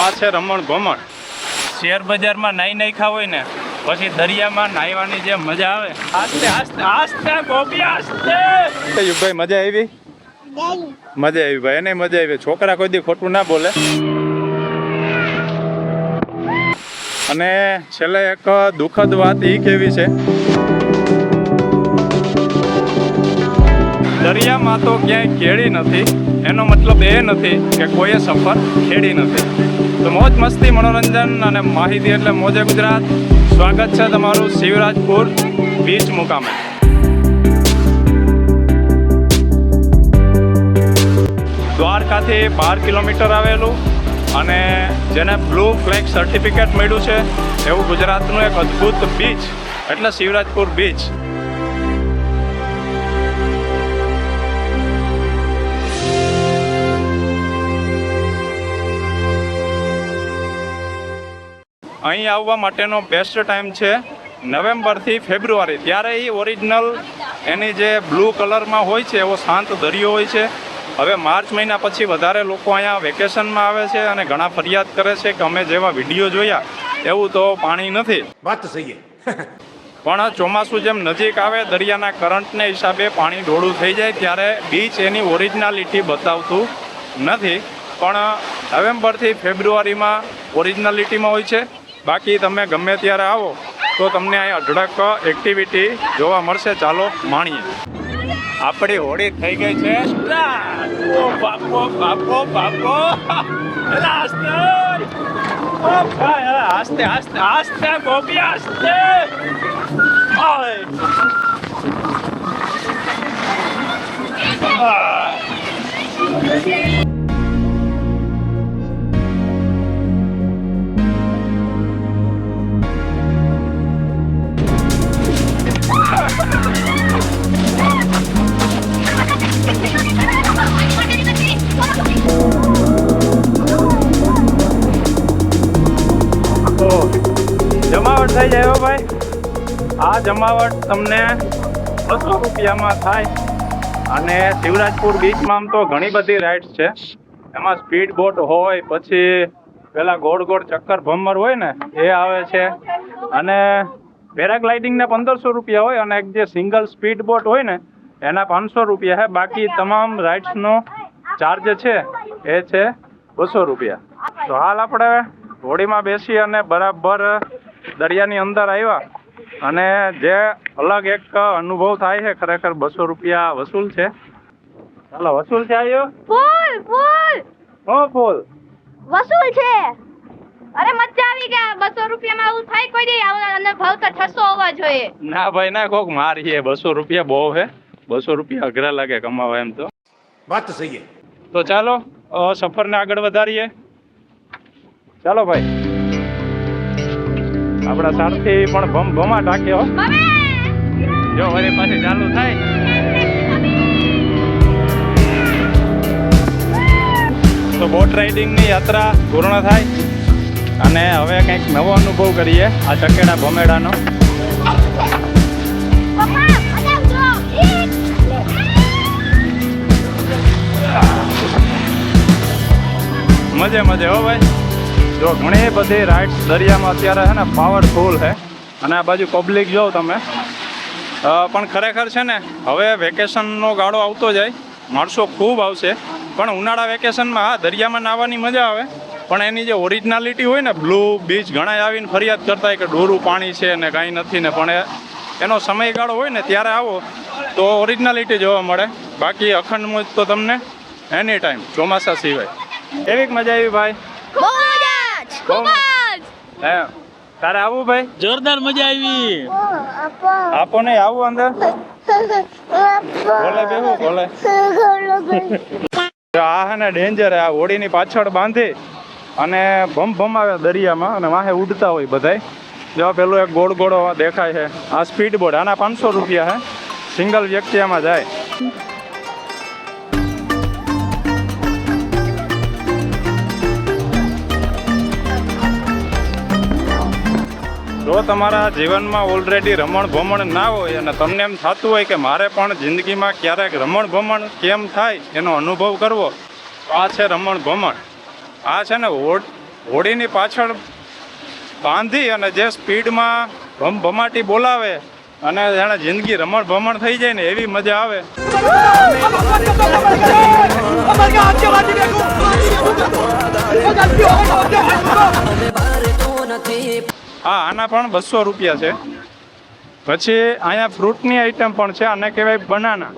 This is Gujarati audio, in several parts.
આ છે રમણ ભમણ શેર બજારમાં નાઈ નાખ્યા હોય ને પછી દરિયામાં નાહવાની જે મજા આવે. આસ્તે આસ્તે. આસ્તે ગોપી આસ્તે! યુગભાઈ મજા આવી? મજા આવી ભાઈ એને મજા આવી. છોકરા કોઈ દી ખોટું ના બોલે. અને છેલ્લે એક દુઃખદ વાત એ કેવી છે? દરિયામાં તો ક્યાંય ખેડી નથી. એનો મતલબ એ નથી કે કોઈએ સફર ખેડી નથી. તો મોજ મસ્તી, મનોરંજન અને માહિતી એટલે મોજે ગુજરાત. સ્વાગત છે તમારું શિવરાજપુર બીચ મુકામે. દ્વારકાથી બાર કિલોમીટર આવેલું અને જેને બ્લુ ફ્લેગ સર્ટિફિકેટ મળ્યું છે, એવું ગુજરાતનું એક અદ્ભુત બીચ એટલે શિવરાજપુર બીચ. અહીં આવવા માટેનો બેસ્ટ ટાઈમ છે નવેમ્બરથી ફેબ્રુઆરી. ત્યારે એ ઓરિજિનલ એની જે બ્લુ કલરમાં હોય છે એવો શાંત દરિયો હોય છે. હવે માર્ચ મહિના પછી વધારે લોકો અહીંયા વેકેશનમાં આવે છે અને ઘણા ફરિયાદ કરે છે કે અમે જેવા વીડિયો જોયા એવું તો પાણી નથી. વાત સહી પણ ચોમાસું જેમ નજીક આવે દરિયાના કરંટને હિસાબે પાણી ડોળું થઈ જાય ત્યારે બીચ એની ઓરિજિનાલિટી બતાવતું નથી. પણ નવેમ્બરથી ફેબ્રુઆરીમાં ઓરિજિનાલિટીમાં હોય છે. બાકી તમે ગમે ત્યારે આવો, તો તમને અહીં અઢળક એક્ટિવિટી જોવા મળશે. ચાલો માણીએ. આપણી હોળી થઈ ગઈ છે. બાપો બાપો આસ્તે આસ્તે આસ્તે ગોપી, આસ્તે. આ જમાવટ તમને બસો રૂપિયામાં થાય. અને શિવરાજપુર બીચમાં આમ તો ઘણી બધી રાઇડ્સ છે. એમાં સ્પીડ બોટ હોય, પછી પેલા ગોળ ગોળ ચક્કર ભમર હોય ને, એ આવે છે. અને પેરાગ્લાઇડિંગના પંદરસો રૂપિયા હોય અને એક જે સિંગલ સ્પીડ બોટ હોય ને, એના પાંચસો રૂપિયા છે બાકી તમામ રાઇડ્સનો ચાર્જ છે, એ છે બસો રૂપિયા. તો હાલ આપણે હોડીમાં બેસી અને બરાબર દરિયાની અંદર આવ્યા. અને જે અલગ એક અનુભવ થાય છે ખરેખર બસો રૂપિયા વસૂલ છે. ચાલો વસૂલ છે આયો? ફૂલ ફૂલ. હો ફૂલ? વસૂલ છે. અરે મજા આવી ગયા. બસો રૂપિયામાં આવું થાય કોઈ નહીં. આવું અને ભાવ તો છસો હોવા જોઈએ. ના ભાઈ ના કોક મારીએ બસો રૂપિયા બહુ છે. બસો રૂપિયા અઘરા લાગે કમાવા એમ તો. વાત તો સહી તો ચાલો સફરને આગળ વધારીએ. ચાલો ભાઈ. આપણા સારથી પણ ભમ ભમા ટાંક્યો જો વળી પાછી ચાલુ થાય. તો બોટ રાઇડિંગની યાત્રા પૂર્ણ થાય. અને હવે કંઈક નવો અનુભવ કરીએ આ ચકેડા ભમેડાનો. મજે મજે હો ભાઈ. જો ઘણી બધી રાઇડ્સ દરિયામાં અત્યારે છે ને પાવરફુલ છે. અને આ બાજુ પબ્લિક જો તમે. પણ ખરેખર છે ને, હવે વેકેશનનો ગાળો આવતો જાય. માણસો ખૂબ આવશે. પણ ઉનાળા વેકેશનમાં હા, દરિયામાં નાહવાની મજા આવે. પણ એની જે ઓરિજિનાલિટી હોય ને બ્લુ બીચ ઘણા આવીને ફરિયાદ કરતા હોય કે ડોરું પાણી છે ને કાંઈ નથી ને, પણ એનો સમયગાળો હોય ને, ત્યારે આવો, તો ઓરિજિનાલિટી જોવા મળે. બાકી અખંડ મોજ તો તમને એની ટાઈમ ચોમાસા સિવાય. એવી મજા આવી ભાઈ બહુ મજા જ ખૂબ જ હે તારે આવું ભાઈ? જોરદાર મજા આવી. આપો નહીં આવું અંદર. બોલે બેહું બોલે. આ હે ને ડેન્જર આ હોડીની પાછળ બાંધી અને ભમ ભમાવે દરિયામાં અને વાહે ઉડતા હોય બધાય. જો આ પેલું એક ગોળ ગોળો દેખાય છે. આ સ્પીડ બોર્ડ આના પાંચસો રૂપિયા હે. સિંગલ વ્યક્તિ આમાં જાય. જો તમારા જીવનમાં ઓલરેડી રમણ ભમણ ના હોય અને તમને એમ થતું હોય કે મારે પણ જિંદગીમાં ક્યારેક રમણ ભમણ કેમ થાય એનો અનુભવ કરવો, તો આ છે રમણ ભમણ આ છે ને હોડ હોડીની પાછળ બાંધી અને જે સ્પીડમાં ભમ, ભમાટી બોલાવે અને જાણે જિંદગી રમણ ભમણ થઈ જાય ને એવી મજા આવે. હા આના પણ બસો રૂપિયા છે. પછી અહીંયા ફ્રૂટની આઈટમ પણ છે આને કહેવાય બનાના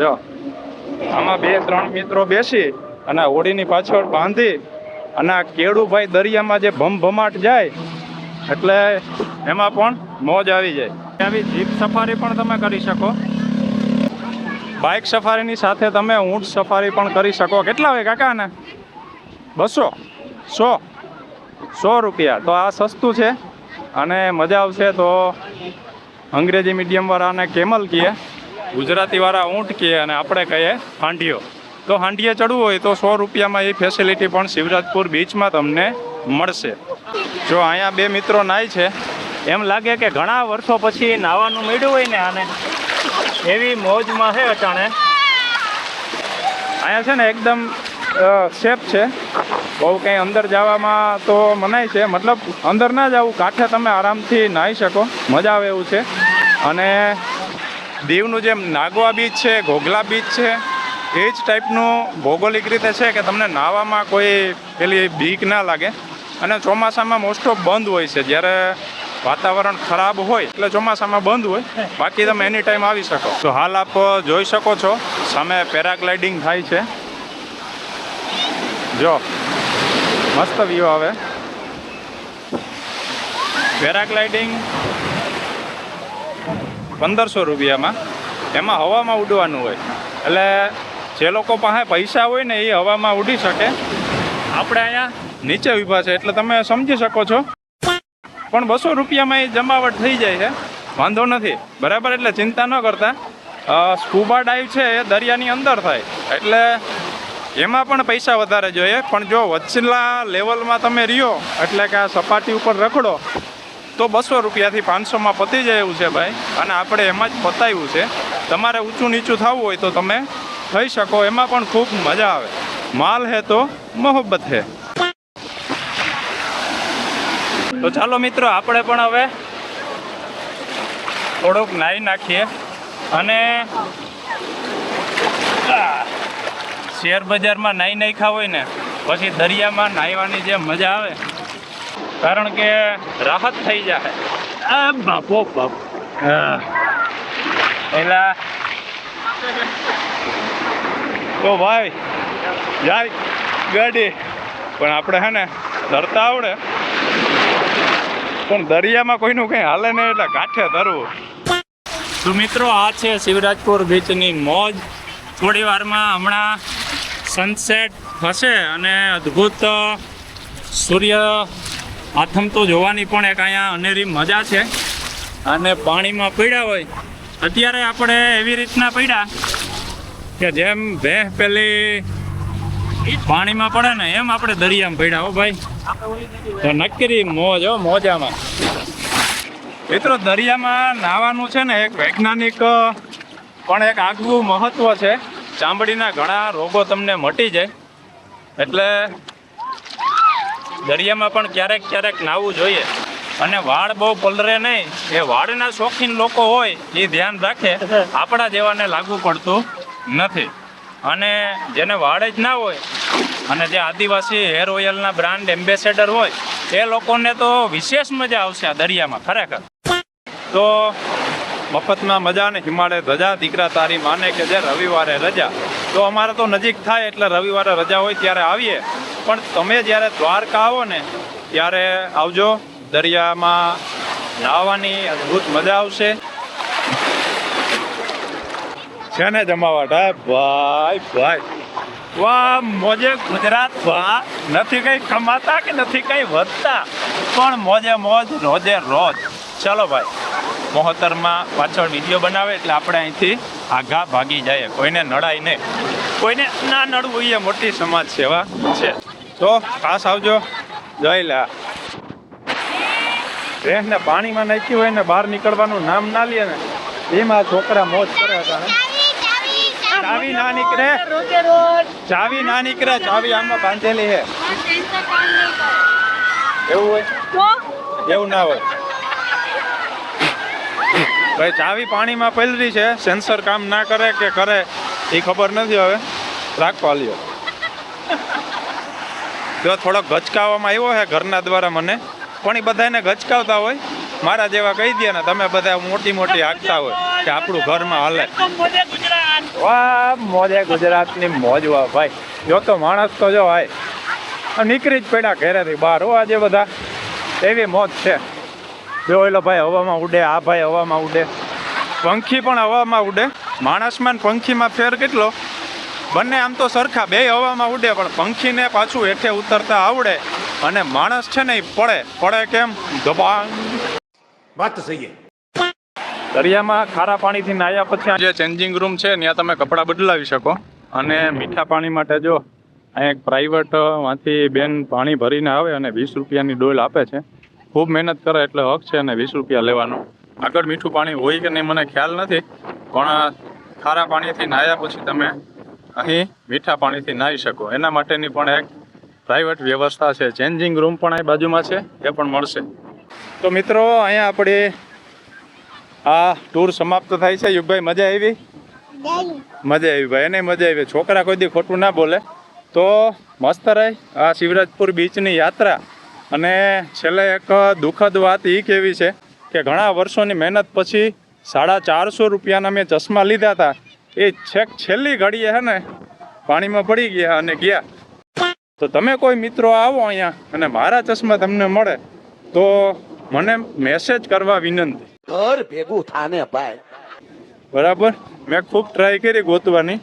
જો આમાં બે ત્રણ મિત્રો બેસી અને હોડીની પાછળ બાંધી અને આ કેળુભાઈ દરિયામાં જે ભમભમાટ જાય એટલે એમાં પણ મોજ આવી જાય. આવી જીપ સફારી પણ તમે કરી શકો. બાઇક સફારીની સાથે તમે ઊંટ સફારી પણ કરી શકો. કેટલા હોય કાકા ને બસો? સો? સો રૂપિયા. તો આ સસ્તું છે અને મજા આવશે તો અંગ્રેજી મીડિયમવાળાને કેમલ કહીએ ગુજરાતીવાળા ઊંટ કહીએ અને આપણે કહીએ હાંડિયો. તો હાંડિયે ચડવું હોય તો સો રૂપિયામાં એ ફેસિલિટી પણ શિવરાજપુર બીચમાં તમને મળશે. જો અહીંયા બે મિત્રો નાય છે, એમ લાગે કે ઘણા વર્ષો પછી નાવાનું મળ્યું હોય ને આને. એવી મોજમાં છે અટાણે. અહીંયા છે ને એકદમ સેફ છે. બહુ કંઈ અંદર જવામાં તો મનાય છે. મતલબ અંદર ના જવું કાંઠે તમે આરામથી નાહી શકો. મજા આવે એવું છે. અને દીવનું જેમ નાગવા બીચ છે, ઘોઘલા બીચ છે, એ જ ટાઈપનું ભૌગોલિક રીતે છે કે તમને નાહવામાં કોઈ પેલી બીક ના લાગે. અને ચોમાસામાં મોસ્ટ ઓફ બંધ હોય છે. જ્યારે વાતાવરણ ખરાબ હોય, એટલે ચોમાસામાં બંધ હોય. બાકી તમે એની ટાઈમ આવી શકો. તો હાલ આપ જોઈ શકો છો. સામે પેરાગ્લાઇડિંગ થાય છે. જો, મસ્ત વ્યૂ આવે. પેરાગ્લાઇડિંગ પંદરસો રૂપિયામાં. એમાં હવામાં ઉડવાનું હોય. એટલે જે લોકો પાસે પૈસા હોય ને એ હવામાં ઉડી શકે. આપણે અહીંયા નીચે ઊભા છે, એટલે તમે સમજી શકો છો. પણ બસો રૂપિયામાં એ જમાવટ થઈ જાય છે. વાંધો નથી. બરાબર, એટલે ચિંતા ન કરતા. સ્કૂબા ડાઈવ છે એ દરિયાની અંદર થાય. એટલે એમાં પણ પૈસા વધારે જોઈએ, પણ જો વચલા લેવલમાં તમે રહ્યો, એટલે કે આ સપાટી ઉપર રખડો, તો બસો રૂપિયાથી પાંચસોમાં પતી જાય એવું છે ભાઈ. અને આપણે એમાં જ પતાવ્યું છે. તમારે ઊંચું નીચું થવું હોય તો તમે થઈ શકો, એમાં પણ ખૂબ મજા આવે. માલ હે તો મોહબ્બત હે. તો ચાલો મિત્રો, આપણે પણ હવે થોડુંક નાહી નાખીએ. અને શેર બજારમાં નાહી નાખ્યા હોય ને પછી દરિયામાં નાહવાની જે મજા આવે કારણ કે રાહત થઈ જાય આ બાપો બાપ. એલા. તો ભાઈ જાય ગાડી. પણ આપણે હે ને તરતા આવડે. પણ દરિયામાં કોઈનું કંઈ હાલે નહીં એટલે કાંઠે તરવું તો મિત્રો આ છે શિવરાજપુર બીચની મોજ. થોડી વારમાં હમણાં સનસેટ થશે અને અદ્ભુત સૂર્ય આથમતો જોવાની પણ એક અહીંયા અનેરી મજા છે. અને પાણીમાં પડ્યા હોય. અત્યારે આપણે એવી રીતના પડ્યા કે જેમ ભેહ પેલી પાણીમાં પડે ને એમ આપણે દરિયામાં પડ્યા હો ભાઈ. તો નક્કી મોજ, હો, મોજામાં. મિત્રો, દરિયામાં નાવાનું છે ને એક વૈજ્ઞાનિક પણ એક આગવું મહત્વ છે. ચામડીના ઘણા રોગો તમને મટી જાય. એટલે દરિયામાં પણ ક્યારેક ક્યારેક નાહવું જોઈએ. અને વાળ બહુ પલરે નહીં. એ વાળના શોખીન લોકો હોય, એ ધ્યાન રાખે. આપણા જેવાને લાગુ પડતું નથી. અને જેને વાળ જ ના હોય, અને જે આદિવાસી હેર ઓઇલના બ્રાન્ડ એમ્બેસેડર હોય, એ લોકોને તો વિશેષ મજા આવશે આ દરિયામાં, ખરેખર. તો મફતમાં મજા ને હિમાલય ધજા દીકરા તારી માને કે જે રવિવારે રજા. તો અમારે તો નજીક થાય એટલે રવિવારે રજા હોય ત્યારે આવીએ. પણ તમે જ્યારે દ્વારકા આવો ને, ત્યારે આવજો. દરિયામાં નાહવાની અદ્ભુત મજા આવશે. છે ને જમાવટ, હા? ભાઈ ભાઈ. વાહ, મોજે ગુજરાત વાહ. નથી કઈ કમાતા કે નથી કઈ વધતા? પણ મોજે મોજ, રોજે રોજ. ચાલો ભાઈ. મોહતરમાં પાછળ વીડિયો બનાવે એટલે આપણે અહીંથી આઘા ભાગી જાય કોઈને નડાય નહીં. કોઈને ના નડવું એ મોટી સમાજ સેવા છે. તો ખાસ આવજો. જય લા. ને પાણીમાં નાખ્યું હોય ને બહાર નીકળવાનું નામ ના લે ને. એમાં છોકરા મોજ કરે હતા ને. ચાવી ના નીકળે. ચાવી ના નીકળે. ચાવી આમાં બાંધેલી છે. એવું હોય? એવું ના હોય. ભાઈ ચાવી પાણીમાં પલરી છે. સેન્સર કામ ના કરે કે કરે એ ખબર નથી હવે. રાખવા લ્યો જો થોડોક ગચકાવવામાં આવ્યો છે ઘરના દ્વારા મને પણ એ બધાને ગચકાવતા હોય. મારા જેવા કહી દે ને તમે બધા મોટી મોટી હાંકતા હોય કે આપણું ઘરમાં હાલે. વાહ મોજે ગુજરાતની મોજ વાહ ભાઈ. જો તો માણસ તો જો ભાઈ. નીકળી જ પડ્યા ઘરેથી બહાર. હો આજે બધા. એવી મોજ છે. બેવલો ભાઈ હવામાં ઉડે આ ભાઈ હવામાં ઉડે. પંખી પણ હવામાં ઉડે. માણસમાં પંખીમાં ફેર કેટલો? બંને આમ તો સરખા બે હવામાં ઉડે પણ પંખીને પાછું હેઠે ઉતરતા આવડે અને માણસ છે ને એ પડે. પડે કેમ? દબાણ. વાત સહી દરિયામાં ખારા પાણીથી નાહ્યા પછી જે ચેન્જિંગ રૂમ છે ત્યાં તમે કપડાં બદલાવી શકો. અને મીઠા પાણી માટે જો અહીં એક પ્રાઇવેટમાંથી બેન પાણી ભરીને આવે અને વીસ રૂપિયાની ડોલ આપે છે. ખૂબ મહેનત કરે એટલે હક છે અને વીસ રૂપિયા લેવાનો. આગળ મીઠું પાણી હોય કે નહીં મને ખ્યાલ નથી, પણ ખારા પાણીથી નાહ્યા પછી તમે અહીં મીઠા પાણીથી નાહી શકો. એના માટેની પણ એક પ્રાઇવેટ વ્યવસ્થા છે. ચેન્જિંગ રૂમ પણ અહીં બાજુમાં છે, એ પણ મળશે. તો મિત્રો, અહીંયા આપણે આ ટૂર સમાપ્ત થાય છે. યુગભાઈ, મજા આવી? મજા આવી ભાઈ, એને મજા આવી. છોકરા કોઈ દી ખોટું ના બોલે. તો મસ્ત રહે. આ શિવરાજપુર બીચની યાત્રા. અને છેલ્લે એક દુઃખદ વાત એ કેવી છે કે ઘણા વર્ષોની મહેનત પછી સાડા ચારસો રૂપિયાના મેં ચશ્મા લીધા હતા. એ છેક છેલ્લી ઘડીએ હે ને પાણીમાં પડી ગયા અને ગયા. તો તમે કોઈ મિત્રો આવો અહીંયા અને મારા ચશ્મા તમને મળે તો મને મેસેજ કરવા વિનંતી. ઘર ભેગું થાને ભાઈ. બરાબર? મેં ખૂબ ટ્રાય કરી ગોતવાની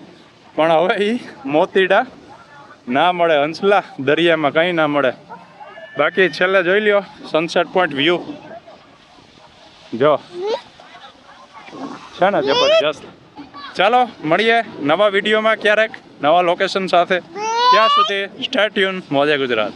પણ હવે એ મોતીડા ના મળે હંસલા દરિયામાં કંઈ ના મળે. બાકી છેલ્લે જોઈ લ્યો સનસેટ પોઈન્ટ વ્યૂ જો. છે ને જબરજસ્ત. ચાલો, મળીએ નવા વિડીયોમાં ક્યારેક, નવા લોકેશન સાથે. ત્યાં સુધી સ્ટેટ્યુન મોજે ગુજરાત.